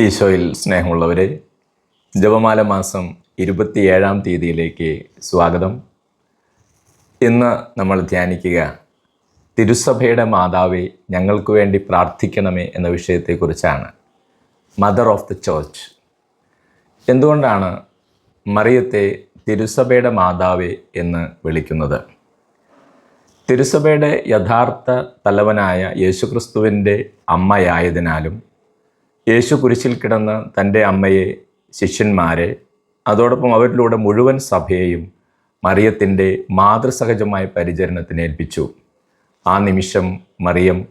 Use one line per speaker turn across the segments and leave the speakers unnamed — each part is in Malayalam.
ഈശോയിൽ സ്നേഹമുള്ളവരെ ജപമാല മാസം ഇരുപത്തിയേഴാം തീയതിയിലേക്ക് സ്വാഗതം. ഇന്ന് നമ്മൾ ധ്യാനിക്കുക തിരുസഭയുടെ മാതാവെ ഞങ്ങൾക്ക് വേണ്ടി പ്രാർത്ഥിക്കണമേ എന്ന വിഷയത്തെക്കുറിച്ചാണ്. മദർ ഓഫ് ദ ചേർച്ച് എന്തുകൊണ്ടാണ് മറിയത്തെ തിരുസഭയുടെ മാതാവെ എന്ന് വിളിക്കുന്നത്? തിരുസഭയുടെ യഥാർത്ഥ തലവനായ യേശുക്രിസ്തുവിന്റെ അമ്മയായതിനാലും യേശു കുരിശിൽ കിടന്ന തന്റെ അമ്മയെ ശിഷ്യന്മാരെ അതോടൊപ്പം അവരിലൂടെ മുഴുവൻ സഭയെയും മറിയത്തിന്റെ മാതൃസഹജമായ പരിചരണത്തിന് ഏൽപ്പിച്ചു. ആ നിമിഷം മറിയം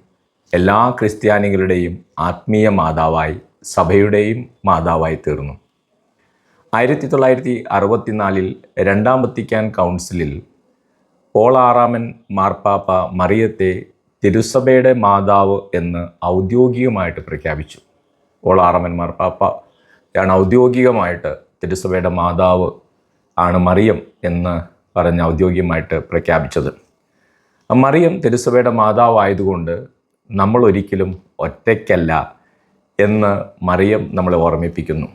എല്ലാ ക്രിസ്ത്യാനികളുടെയും ആത്മീയ മാതാവായി സഭയുടെയും മാതാവായി തീർന്നു. ആയിരത്തി തൊള്ളായിരത്തി അറുപത്തിനാലിൽ രണ്ടാം വത്തിക്കാൻ കൗൺസിലിൽ പോൾ ആറാമൻ മാർപ്പാപ്പ മറിയത്തെ തിരുസഭയുടെ മാതാവ് എന്ന് ഔദ്യോഗികമായിട്ട് പ്രഖ്യാപിച്ചു. പോൾ പാപ്പ മാർപ്പാപ്പ ആണ് ഔദ്യോഗികമായിട്ട് തിരുസഭയുടെ മാതാവ് ആണ് മറിയം എന്ന് പറഞ്ഞ് ഔദ്യോഗികമായിട്ട് പ്രഖ്യാപിച്ചത്. മറിയം തിരുസഭയുടെ മാതാവായതുകൊണ്ട് നമ്മൾ ഒരിക്കലും ഒറ്റയ്ക്കല്ല എന്ന് മറിയം നമ്മളെ ഓർമ്മിപ്പിക്കുന്നു.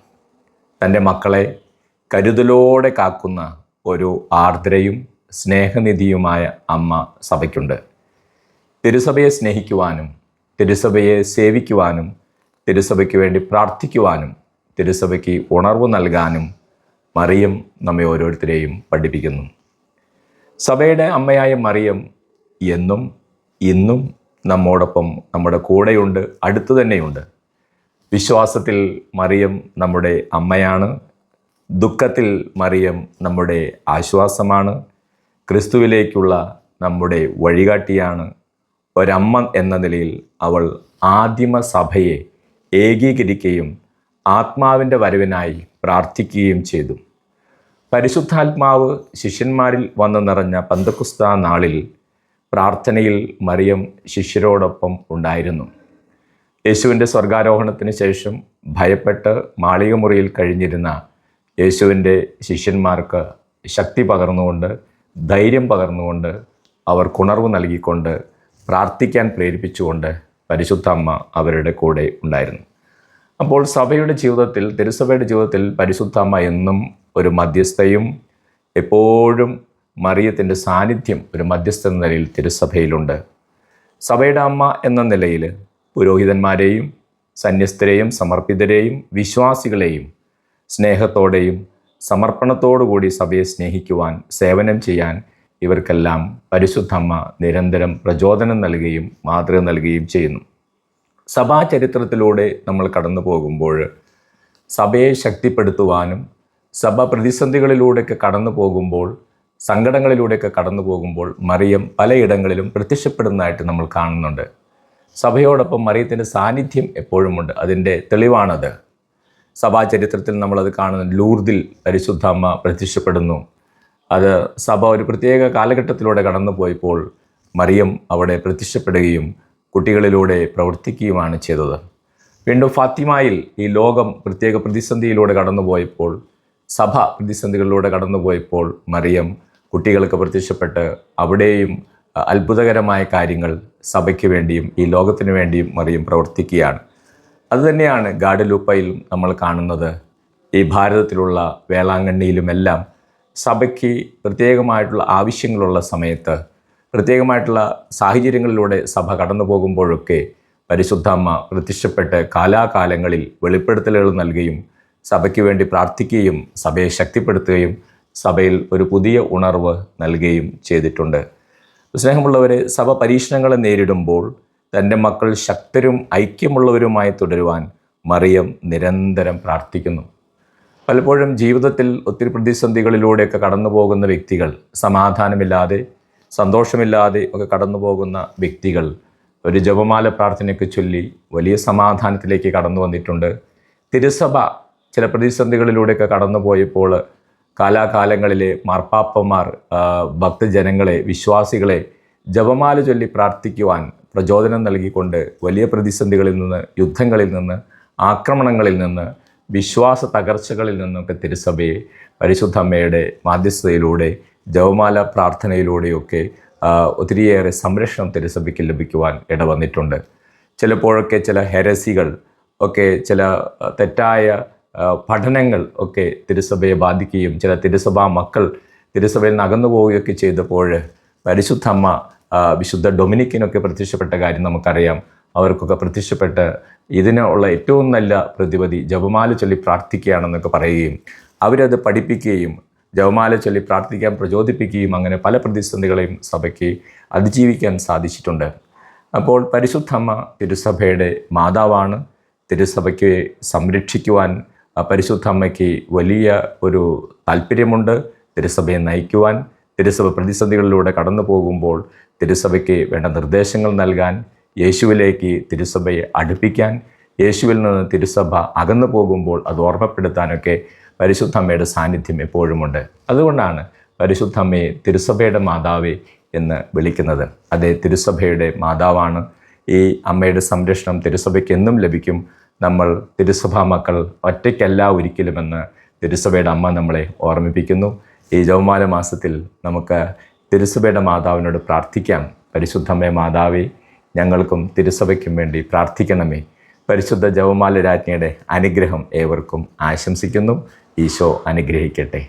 തന്റെ മക്കളെ കരുതലോടെ കാക്കുന്ന ഒരു ആർദ്രയും സ്നേഹനിധിയുമായ അമ്മ സഭയ്ക്കുണ്ട്. തിരുസഭയെ സ്നേഹിക്കുവാനും തിരുസഭയെ സേവിക്കുവാനും തിരുസഭയ്ക്ക് വേണ്ടി പ്രാർത്ഥിക്കുവാനും തിരുസഭയ്ക്ക് ഉണർവ് നൽകാനും മറിയം നമ്മെ ഓരോരുത്തരെയും പഠിപ്പിക്കുന്നു. സഭയുടെ അമ്മയായ മറിയം എന്നും ഇന്നും നമ്മോടൊപ്പം നമ്മുടെ കൂടെയുണ്ട് അടുത്തു തന്നെയുണ്ട്. വിശ്വാസത്തിൽ മറിയം നമ്മുടെ അമ്മയാണ്. ദുഃഖത്തിൽ മറിയം നമ്മുടെ ആശ്വാസമാണ്. ക്രിസ്തുവിലേക്കുള്ള നമ്മുടെ വഴികാട്ടിയാണ്. ഒരമ്മ എന്ന നിലയിൽ അവൾ ആദിമ സഭയെ ഏകീകരിക്കുകയും ആത്മാവിന്റെ വരവിനായി പ്രാർത്ഥിക്കുകയും ചെയ്തു. പരിശുദ്ധാത്മാവ് ശിഷ്യന്മാരിൽ വന്നു നിറഞ്ഞ പന്തക്കുസ്ത നാളിൽ പ്രാർത്ഥനയിൽ മറിയം ശിഷ്യരോടൊപ്പം ഉണ്ടായിരുന്നു. യേശുവിന്റെ സ്വർഗാരോഹണത്തിന് ശേഷം ഭയപ്പെട്ട് മാളികമുറിയിൽ കഴിഞ്ഞിരുന്ന യേശുവിന്റെ ശിഷ്യന്മാർക്ക് ശക്തി പകർന്നുകൊണ്ട് ധൈര്യം പകർന്നുകൊണ്ട് അവർ കുണർവ് നൽകിക്കൊണ്ട് പ്രാർത്ഥിക്കാൻ പ്രേരിപ്പിച്ചുകൊണ്ട് പരിശുദ്ധ അമ്മ അവരുടെ കൂടെ ഉണ്ടായിരുന്നു. അപ്പോൾ സഭയുടെ ജീവിതത്തിൽ തിരുസഭയുടെ ജീവിതത്തിൽ പരിശുദ്ധ അമ്മ എന്നും ഒരു മധ്യസ്ഥയും എപ്പോഴും മറിയത്തിന്റെ സാന്നിധ്യം ഒരു മധ്യസ്ഥ എന്ന നിലയിൽ തിരുസഭയിലുണ്ട്. സഭയുടെ അമ്മ എന്ന നിലയിൽ പുരോഹിതന്മാരെയും സന്യസ്തരെയും സമർപ്പിതരെയും വിശ്വാസികളെയും സ്നേഹത്തോടെയും സമർപ്പണത്തോടുകൂടി സഭയെ സ്നേഹിക്കുവാൻ സേവനം ചെയ്യാൻ ഇവർക്കെല്ലാം പരിശുദ്ധമ്മ നിരന്തരം പ്രചോദനം നൽകുകയും മാതൃക നൽകുകയും ചെയ്യുന്നു. സഭാ ചരിത്രത്തിലൂടെ നമ്മൾ കടന്നു പോകുമ്പോൾ സഭയെ ശക്തിപ്പെടുത്തുവാനും സഭ പ്രതിസന്ധികളിലൂടെയൊക്കെ കടന്നു പോകുമ്പോൾ സങ്കടങ്ങളിലൂടെയൊക്കെ കടന്നു പോകുമ്പോൾ മറിയം പലയിടങ്ങളിലും പ്രത്യക്ഷപ്പെടുന്നതായിട്ട് നമ്മൾ കാണുന്നുണ്ട്. സഭയോടൊപ്പം മറിയത്തിന്റെ സാന്നിധ്യം എപ്പോഴുമുണ്ട്? അതിന്റെ തെളിവാണത്. സഭാചരിത്രത്തിൽ നമ്മളത് കാണുന്നു ലൂർദിൽ പരിശുദ്ധ അമ്മ പ്രത്യക്ഷപ്പെടുന്നു. അത് സഭ ഒരു പ്രത്യേക കാലഘട്ടത്തിലൂടെ കടന്നുപോയപ്പോൾ മറിയം അവിടെ പ്രത്യക്ഷപ്പെടുകയും കുട്ടികളിലൂടെ പ്രവർത്തിക്കുകയുമാണ് ചെയ്തത്. വീണ്ടും ഫാത്തിമായിൽ ഈ ലോകം പ്രത്യേക പ്രതിസന്ധിയിലൂടെ കടന്നുപോയപ്പോൾ സഭ പ്രതിസന്ധികളിലൂടെ കടന്നുപോയപ്പോൾ മറിയം കുട്ടികൾക്ക് പ്രത്യക്ഷപ്പെട്ട് അവിടെയും അത്ഭുതകരമായ കാര്യങ്ങൾ സഭയ്ക്ക് വേണ്ടിയും ഈ ലോകത്തിന് വേണ്ടിയും മറിയം പ്രവർത്തിക്കുകയാണ്. അതുതന്നെയാണ് ഗാഡലൂപ്പയിലും നമ്മൾ കാണുന്നത്. ഈ ഭാരതത്തിലുള്ള വേളാങ്കണ്ണിയിലുമെല്ലാം സഭയ്ക്ക് പ്രത്യേകമായിട്ടുള്ള ആവശ്യങ്ങളുള്ള സമയത്ത് പ്രത്യേകമായിട്ടുള്ള സാഹചര്യങ്ങളിലൂടെ സഭ കടന്നു പോകുമ്പോഴൊക്കെ പരിശുദ്ധ അമ്മ പ്രത്യക്ഷപ്പെട്ട് കാലാകാലങ്ങളിൽ വെളിപ്പെടുത്തലുകൾ നൽകുകയും സഭയ്ക്ക് വേണ്ടി പ്രാർത്ഥിക്കുകയും സഭയെ ശക്തിപ്പെടുത്തുകയും സഭയിൽ ഒരു പുതിയ ഉണർവ് നൽകുകയും ചെയ്തിട്ടുണ്ട്. സ്നേഹമുള്ളവരെ സഭ പരീക്ഷണങ്ങളെ നേരിടുമ്പോൾ തന്റെ മക്കൾ ശക്തരും ഐക്യമുള്ളവരുമായി തുടരുവാൻ മറിയം നിരന്തരം പ്രാർത്ഥിക്കുന്നു. പലപ്പോഴും ജീവിതത്തിൽ ഒത്തിരി പ്രതിസന്ധികളിലൂടെയൊക്കെ കടന്നു പോകുന്ന വ്യക്തികൾ സമാധാനമില്ലാതെ സന്തോഷമില്ലാതെ ഒക്കെ കടന്നു പോകുന്ന വ്യക്തികൾ ഒരു ജപമാല പ്രാർത്ഥനയൊക്കെ ചൊല്ലി വലിയ സമാധാനത്തിലേക്ക് കടന്നു വന്നിട്ടുണ്ട്. തിരുസഭ ചില പ്രതിസന്ധികളിലൂടെയൊക്കെ കടന്നു പോയപ്പോൾ കാലാകാലങ്ങളിലെ മാർപ്പാപ്പന്മാർ ഭക്തജനങ്ങളെ വിശ്വാസികളെ ജപമാല ചൊല്ലി പ്രാർത്ഥിക്കുവാൻ പ്രചോദനം നൽകിക്കൊണ്ട് വലിയ പ്രതിസന്ധികളിൽ നിന്ന് യുദ്ധങ്ങളിൽ നിന്ന് ആക്രമണങ്ങളിൽ നിന്ന് വിശ്വാസ തകർച്ചകളിൽ നിന്നൊക്കെ തിരുസഭയെ പരിശുദ്ധ അമ്മയുടെ മാധ്യസ്ഥതയിലൂടെ ജവമാല പ്രാർത്ഥനയിലൂടെയൊക്കെ ഒത്തിരിയേറെ സംരക്ഷണം തിരുസഭയ്ക്ക് ലഭിക്കുവാൻ ഇടവന്നിട്ടുണ്ട്. ചിലപ്പോഴൊക്കെ ചില ഹെരസികൾ ഒക്കെ ചില തെറ്റായ പഠനങ്ങൾ ഒക്കെ തിരുസഭയെ ബാധിക്കുകയും ചില തിരുസഭാ മക്കൾ തിരുസഭയിൽ നിന്ന് അകന്നു പോവുകയൊക്കെ ചെയ്തപ്പോൾ പരിശുദ്ധമ്മ വിശുദ്ധ ഡൊമിനിക്കിനൊക്കെ പ്രത്യക്ഷപ്പെട്ട കാര്യം നമുക്കറിയാം. അവർക്കൊക്കെ പ്രത്യക്ഷപ്പെട്ട് ഇതിനുള്ള ഏറ്റവും നല്ല പ്രതിപതി ജപമാല ചൊല്ലി പ്രാർത്ഥിക്കുകയാണെന്നൊക്കെ പറയുകയും അവരത് പഠിപ്പിക്കുകയും ജപമാല ചൊല്ലി പ്രാർത്ഥിക്കാൻ പ്രചോദിപ്പിക്കുകയും അങ്ങനെ പല പ്രതിസന്ധികളെയും സഭയ്ക്ക് അതിജീവിക്കാൻ സാധിച്ചിട്ടുണ്ട്. അപ്പോൾ പരിശുദ്ധമ്മ തിരുസഭയുടെ മാതാവാണ്. തിരുസഭയ്ക്ക് സംരക്ഷിക്കുവാൻ പരിശുദ്ധമ്മയ്ക്ക് വലിയ ഒരു താല്പര്യമുണ്ട്. തിരുസഭയെ നയിക്കുവാൻ തിരുസഭ പ്രതിസന്ധികളിലൂടെ കടന്നു പോകുമ്പോൾ തിരുസഭയ്ക്ക് വേണ്ട നിർദ്ദേശങ്ങൾ നൽകാൻ യേശുവിലേക്ക് തിരുസഭയെ അടുപ്പിക്കാൻ യേശുവിൽ നിന്ന് തിരുസഭ അകന്നു പോകുമ്പോൾ അത് ഓർമ്മപ്പെടുത്താനൊക്കെ പരിശുദ്ധമ്മയുടെ സാന്നിധ്യം എപ്പോഴുമുണ്ട്. അതുകൊണ്ടാണ് പരിശുദ്ധമ്മയെ തിരുസഭയുടെ മാതാവേ എന്ന് വിളിക്കുന്നത്. അതേ തിരുസഭയുടെ മാതാവാണ്. ഈ അമ്മയുടെ സംരക്ഷണം തിരുസഭയ്ക്ക് എന്നും ലഭിക്കും. നമ്മൾ തിരുസഭാ മക്കൾ ഒറ്റയ്ക്കല്ല ഒരിക്കലുമെന്ന് തിരുസഭയുടെ അമ്മ നമ്മളെ ഓർമ്മിപ്പിക്കുന്നു. ഈ ജവമാല മാസത്തിൽ നമുക്ക് തിരുസഭയുടെ മാതാവിനോട് പ്രാർത്ഥിക്കാം. പരിശുദ്ധമ്മേ മാതാവേ ഞങ്ങൾക്കും തിരുസഭയ്ക്കും വേണ്ടി പ്രാർത്ഥിക്കണമേ. പരിശുദ്ധ ജവമാല രാജ്ഞിയുടെ അനുഗ്രഹം ഏവർക്കും ആശംസിക്കുന്നു. ഈശോ അനുഗ്രഹിക്കട്ടെ.